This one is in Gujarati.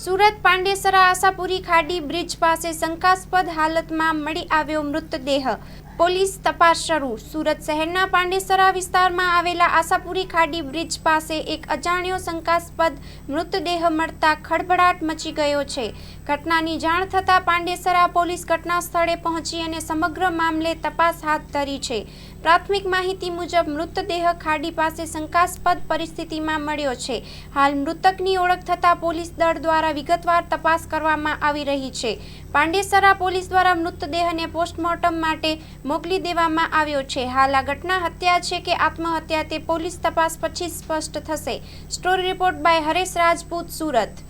સુરત, પાંડેસરા, આશાપુરી, ખાડી બ્રિજ પાસે શંકાસ્પદ હાલતમાં મળી આવ્યો મૃતદેહ. પોલીસ તપાસ શરૂ. સુરત શહેરના પાંડેસરા વિસ્તારમાં આવેલા આશાપુરી ખાડી બ્રિજ પાસે એક અજાણ્યો શંકાસ્પદ મૃતદેહ મળતા ખળભળાટ મચી ગયો છે. ઘટનાની જાણ થતાં પાંડેસરા પોલીસ ઘટના સ્થળે પહોંચી અને સમગ્ર મામલે તપાસ હાથ ધરી છે. પ્રાથમિક માહિતી મુજબ મૃતદેહ ખાડી પાસે શંકાસ્પદ પરિસ્થિતિમાં મળ્યો છે. હાલ મૃતકની ઓળખ થતાં પોલીસ દળ દ્વારા વિગતવાર તપાસ કરવામાં આવી રહી છે. પાંડેસરા પોલીસ દ્વારા મૃતદેહને પોસ્ટમોર્ટમ માટે મોકલી દેવામાં આવ્યો છે. હાલ આ ઘટના હત્યા છે કે આત્મહત્યા તે પોલીસ તપાસ પછી સ્પષ્ટ થશે. Story report by Haresh Rajput, Surat.